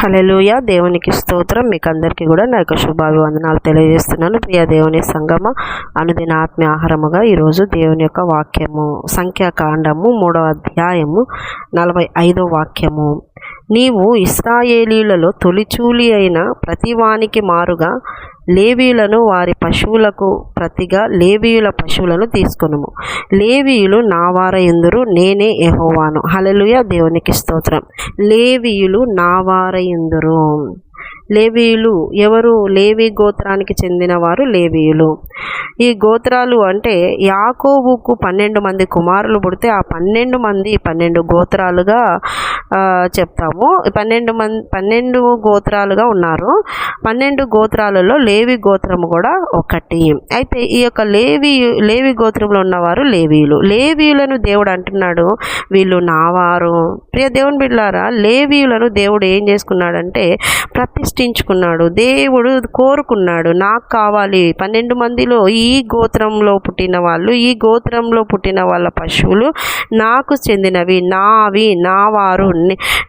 Hallelujah దేవునికి స్తోత్రం. మీకు అందరికీ కూడా నా యొక్క శుభాభివందనాలు తెలియజేస్తున్నాను. ప్రియ దేవుని సంగమ అనుదిన ఆత్మీయ ఆహారముగా ఈరోజు దేవుని యొక్క వాక్యము సంఖ్యాకాండము మూడవ అధ్యాయము నలభై ఐదో వాక్యము. నీవు ఇస్రాయేలీలలో తొలిచూలి అయిన ప్రతివానికి మారుగా లేవీయులను వారి పశువులకు ప్రతిగా లేవీయుల పశువులను తీసుకునుము. లేవీయులు నా వారయందురు నేనే ఎహోవాను హలలుయ దేవునికి స్తోత్రం. లేవీయులు నా వారయందురు. లేవీయులు ఎవరు? లేవి గోత్రానికి చెందిన వారు లేవీయులు. ఈ గోత్రాలు అంటే యాకోబుకు పన్నెండు మంది కుమారులు పుడితే ఆ పన్నెండు మంది పన్నెండు గోత్రాలుగా చెప్తాము. పన్నెండు మంది పన్నెండు గోత్రాలుగా ఉన్నారు. పన్నెండు గోత్రాలలో లేవి గోత్రము కూడా ఒకటి. అయితే ఈ యొక్క లేవి లేవి గోత్రంలో ఉన్నవారు లేవీయులు. లేవీయులను దేవుడు అంటున్నాడు వీళ్ళు నావారు. ప్రియ దేవుని బిడ్డారా లేవీయులను దేవుడు ఏం చేసుకున్నాడంటే సృష్టించుకున్నాడు. దేవుడు కోరుకున్నాడు నాకు కావాలి. పన్నెండు మందిలో ఈ గోత్రంలో పుట్టిన వాళ్ళు ఈ గోత్రంలో పుట్టిన వాళ్ళ పశువులు నాకు చెందినవి నావి నా వారు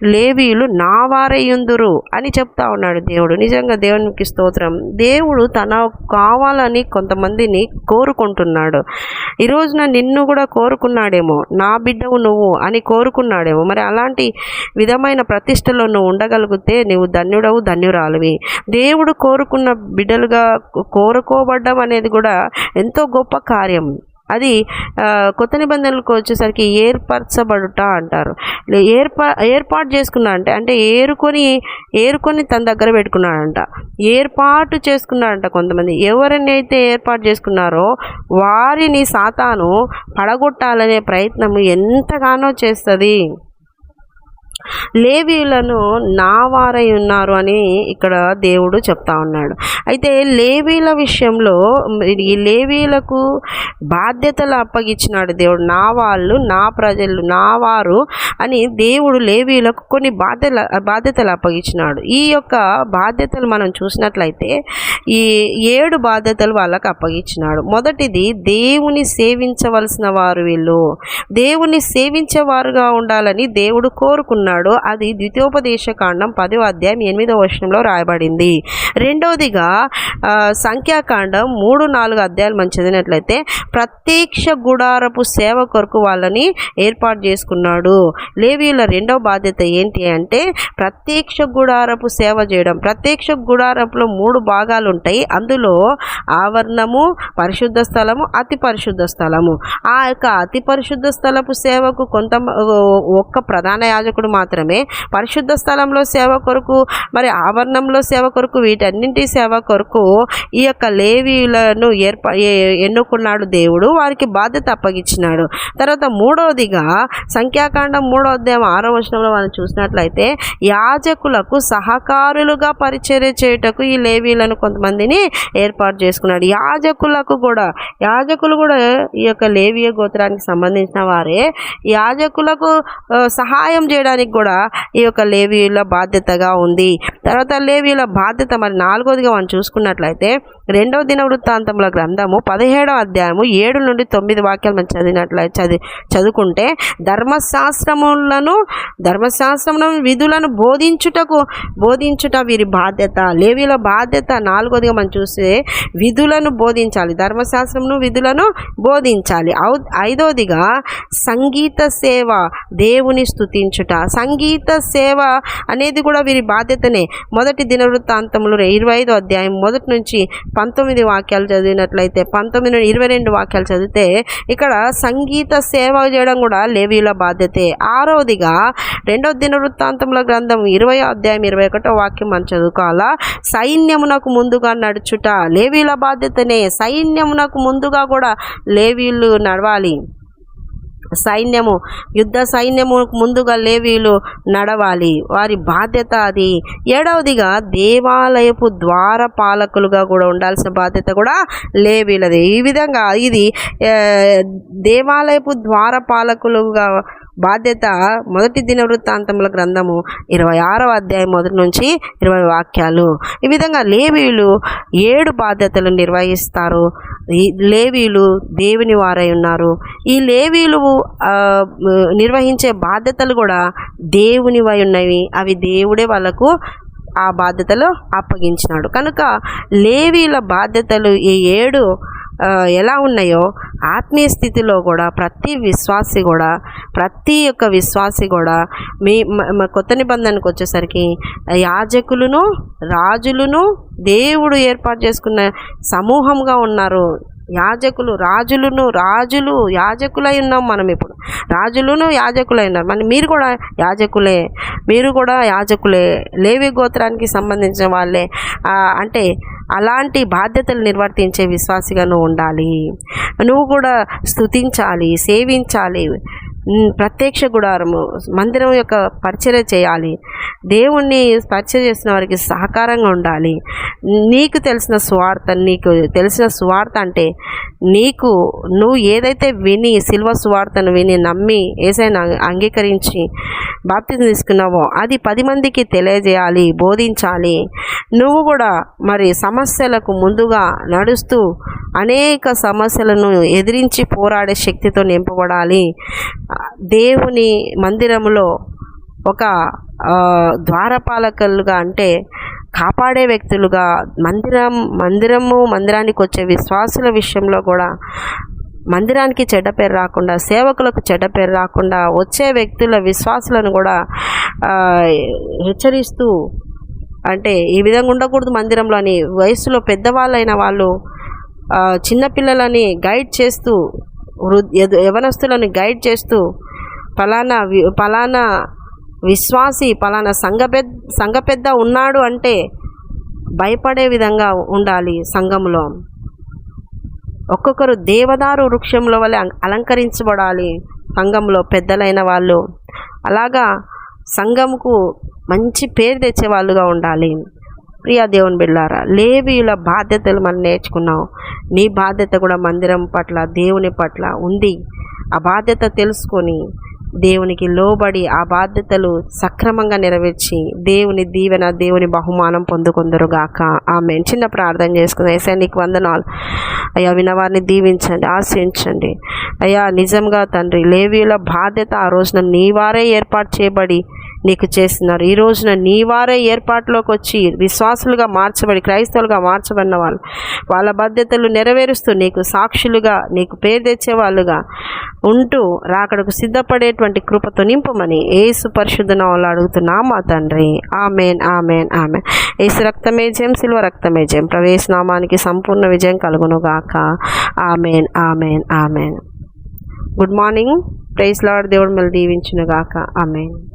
లేవీలు నా వారయ్యుందురు అని చెప్తా ఉన్నాడు దేవుడు. నిజంగా దేవునికి స్తోత్రం. దేవుడు తన కావాలని కొంతమందిని కోరుకుంటున్నాడు. ఈరోజున నిన్ను కూడా కోరుకున్నాడేమో నా బిడ్డవు నువ్వు అని కోరుకున్నాడేమో. మరి అలాంటి విధమైన ప్రతిష్టలో నువ్వు ఉండగలిగితే నువ్వు ధన్యుడవు ధన్యురాలివి దేవుడు కోరుకున్న బిడ్డలుగా కోరుకోబడ్డం అనేది కూడా ఎంతో గొప్ప కార్యం. అది కొత్త నిబంధనలకు వచ్చేసరికి ఏర్పరచబడుట అంటారు. ఏర్పా ఏర్పాటు చేసుకున్నా అంటే అంటే ఏరుకొని ఏరుకొని తన దగ్గర పెట్టుకున్నాడంట. ఏర్పాటు చేసుకున్నాడంట కొంతమంది. ఎవరినైతే ఏర్పాటు చేసుకున్నారో వారిని సాతాను పడగొట్టాలనే ప్రయత్నం ఎంతగానో చేస్తుంది. లేవీలను నా వారై ఉన్నారు అని ఇక్కడ దేవుడు చెప్తా ఉన్నాడు. అయితే లేవీల విషయంలో ఈ లేవీలకు బాధ్యతలు అప్పగించినాడు దేవుడు. నా వాళ్ళు నా ప్రజలు నా వారు అని దేవుడు లేవీలకు కొన్ని బాధ్యతలు బాధ్యతలు అప్పగించినాడు. ఈ యొక్క బాధ్యతలు మనం చూసినట్లయితే ఈ ఏడు బాధ్యతలు వాళ్ళకు అప్పగించినాడు. మొదటిది దేవుని సేవించవలసిన వారు వీళ్ళు. దేవుని సేవించేవారుగా ఉండాలని దేవుడు కోరుకున్నాడు. అది ద్వితీయోపదేశ కాండం పదో అధ్యాయం ఎనిమిదో వచనంలో రాయబడింది. రెండవదిగా సంఖ్యాకాండం మూడు నాలుగు అధ్యాయాలు మనం చదివినట్లయితే ప్రత్యక్ష గుడారపు సేవ కొరకు వాళ్ళని ఏర్పాటు చేసుకున్నాడు. లేవీల రెండవ బాధ్యత ఏంటి అంటే ప్రత్యక్ష గుడారపు సేవ చేయడం. ప్రత్యక్ష గుడారపులో మూడు భాగాలు ఉంటాయి. అందులో ఆవరణము పరిశుద్ధ స్థలము అతి పరిశుద్ధ స్థలము. ఆ యొక్క అతి పరిశుద్ధ స్థలపు సేవకు కొంత ఒక్క ప్రధాన యాజకుడు మాత్రమే. పరిశుద్ధ స్థలంలో సేవ కొరకు మరి ఆవరణంలో సేవ కొరకు వీటన్నింటి సేవ కొరకు ఈ యొక్క లేవీలను ఏర్పా ఎన్నుకున్నాడు దేవుడు. వారికి బాధ్యత అప్పగించినాడు. తర్వాత మూడవదిగా సంఖ్యాకాండం మూడో అధ్యాయం ఆరో వచనంలో మనం చూసినట్లయితే యాజకులకు సహకారులుగా పరిచర్య చేయుటకు ఈ లేవీలను కొంతమందిని ఏర్పాటు చేసుకున్నాడు. యాజకులకు కూడా యాజకులు కూడా ఈ యొక్క లేవియ గోత్రానికి సంబంధించిన వారే. యాజకులకు సహాయం చేయడానికి కూడా ఈ యొక్క లేవీల బాధ్యతగా ఉంది. తర్వాత లేవీల బాధ్యత మరి నాలుగోదిగా మనం చూసుకున్నట్లయితే రెండవ దిన వృత్తాంతముల గ్రంథము పదిహేడవ అధ్యాయము ఏడు నుండి తొమ్మిది వాక్యాలు మనం చదివినట్లయితే చదివి చదువుకుంటే ధర్మశాస్త్రములను ధర్మశాస్త్రములను విధులను బోధించుటకు బోధించుట వీరి బాధ్యత. లేవీల బాధ్యత నాలుగోదిగా మనం చూస్తే విధులను బోధించాలి. ధర్మశాస్త్రమును విధులను బోధించాలి. ఐదోదిగా సంగీత సేవ దేవుని స్తుతించుట. సంగీత సేవ అనేది కూడా వీరి బాధ్యతనే. మొదటి దినవృత్తాంతములు ఇరవై ఐదో అధ్యాయం మొదటి నుంచి పంతొమ్మిది వాక్యాలు చదివినట్లయితే పంతొమ్మిది నుండి ఇరవై రెండు వాక్యాలు చదివితే ఇక్కడ సంగీత సేవ చేయడం కూడా లేవీల బాధ్యతే. ఆరవదిగా రెండవ దినవృత్తాంతముల గ్రంథం ఇరవై అధ్యాయం ఇరవై ఒకటో వాక్యం మనం చదువుకోవాలా? సైన్యమునకు ముందుగా నడుచుట లేవీల బాధ్యతనే. సైన్యమునకు ముందుగా కూడా లేవీలు నడవాలి. సైన్యము యుద్ధ సైన్యము ముందుగా లేవీలు నడవాలి. వారి బాధ్యత అది. ఏడవదిగా దేవాలయపు ద్వార పాలకులుగా కూడా ఉండాల్సిన బాధ్యత కూడా లేవీలది. ఈ విధంగా ఇది దేవాలయపు ద్వార పాలకులుగా బాధ్యత మొదటి దిన వృత్తాంతముల గ్రంథము ఇరవై ఆరవ అధ్యాయం మొదటి నుంచి ఇరవై వాక్యాలు. ఈ విధంగా లేవీలు ఏడు బాధ్యతలు నిర్వహిస్తారు. లేవీలు దేవుని వారై ఉన్నారు. ఈ లేవీలు నిర్వహించే బాధ్యతలు కూడా దేవునివై ఉన్నవి. అవి దేవుడే వాళ్ళకు ఆ బాధ్యతలు అప్పగించినాడు. కనుక లేవీల బాధ్యతలు ఈ ఏడు ఎలా ఉన్నాయో ఆత్మీయ స్థితిలో కూడా ప్రతి విశ్వాసి కూడా ప్రతి ఒక్క విశ్వాసి కూడా మీ కొత్త నిబంధనకు వచ్చేసరికి యాజకులను రాజులను దేవుడు ఏర్పాటు చేసుకున్న సమూహంగా ఉన్నారు. యాజకులు రాజులను రాజులు యాజకులై ఉన్నాం మనం ఇప్పుడు. రాజులను యాజకులై ఉన్నారు. మరి మీరు కూడా యాజకులే. మీరు కూడా యాజకులే. లేవి గోత్రానికి సంబంధించిన వాళ్ళే. అంటే అలాంటి బాధ్యతలు నిర్వర్తించే విశ్వాసిగా నువ్వు ఉండాలి. నువ్వు కూడా స్తుతించాలి సేవించాలి. ప్రత్యక్ష గుడారము మందిరం యొక్క పరిచర్య చేయాలి. దేవుణ్ణి పరిచయం చేసిన వారికి సహకారంగా ఉండాలి. నీకు తెలిసిన స్వార్థ నీకు తెలిసిన స్వార్థ అంటే నీకు నువ్వు ఏదైతే విని సిల్వ స్వార్థను విని నమ్మి ఏసైనా అంగీకరించి బాప్తిజం తీసుకున్నావో అది పది మందికి తెలియజేయాలి బోధించాలి. నువ్వు కూడా మరి సమస్యలకు ముందుగా నడుస్తూ అనేక సమస్యలను ఎదిరించి పోరాడే శక్తితో నింపబడాలి. దేవుని మందిరంలో ఒక ద్వారపాలకులుగా అంటే కాపాడే వ్యక్తులుగా మందిరం మందిరము మందిరానికి వచ్చే విశ్వాసుల విషయంలో కూడా మందిరానికి చెడ్డ పేరు రాకుండా సేవకులకు చెడ్డ పేరు రాకుండా వచ్చే వ్యక్తుల విశ్వాసులను కూడా హెచ్చరిస్తూ అంటే ఈ విధంగా ఉండకూడదు మందిరంలోని వయసులో పెద్దవాళ్ళైన వాళ్ళు చిన్నపిల్లలని గైడ్ చేస్తూ వృద్ యద- యవనస్తులను గైడ్ చేస్తూ పలానా వి- పలానా విశ్వాసి పలానా సంఘ పెద్ద సంఘ పెద్ద ఉన్నాడు అంటే భయపడే విధంగా ఉండాలి సంఘంలో ఒక్కొక్కరు దేవదారు వృక్షంలో వలె అలంకరించబడాలి సంఘంలో పెద్దలైన వాళ్ళు. అలాగా సంఘంకు మంచి పేరు తెచ్చే వాళ్ళుగా ఉండాలి. ప్రియా దేవుని బిళ్ళారా లేవీయుల బాధ్యతలు మనం నేర్చుకున్నాం. నీ బాధ్యత కూడా మందిరం పట్ల దేవుని పట్ల ఉంది. ఆ బాధ్యత తెలుసుకొని దేవునికి లోబడి ఆ బాధ్యతలు సక్రమంగా నెరవేర్చి దేవుని దీవెన దేవుని బహుమానం పొందుకుందరుగాక. ఆమె చిన్న ప్రార్థన చేసుకుని ఏసా నీకు వందనాలు. అయ్యా వినవారిని దీవించండి ఆశ్రయించండి అయ్యా నిజంగా తండ్రి లేవీల బాధ్యత ఆ రోజున నీ వారే ఏర్పాటు చేయబడి నీకు చేస్తున్నారు. ఈ రోజున నీ వారే ఏర్పాటులోకి వచ్చి విశ్వాసులుగా మార్చబడి క్రైస్తవులుగా మార్చబడిన వాళ్ళు. వాళ్ళ బాధ్యతలు నెరవేరుస్తూ నీకు సాక్షులుగా నీకు పేరు తెచ్చే వాళ్ళుగా ఉంటూ రాకడకు సిద్ధపడేటువంటి కృపతో నింపమని ఏసు పరిశుద్ధన వాళ్ళు అడుగుతున్నా మా తండ్రి. Amen amen amen. ఏసు రక్తమే జయం సిల్వ రక్తమే జయం. ప్రవేశ నామానికి సంపూర్ణ విజయం కలుగును గాక amen amen amen. Good morning. Praise lord దేవుడు మళ్ళీ దీవించునుగాక. ఆమెన్.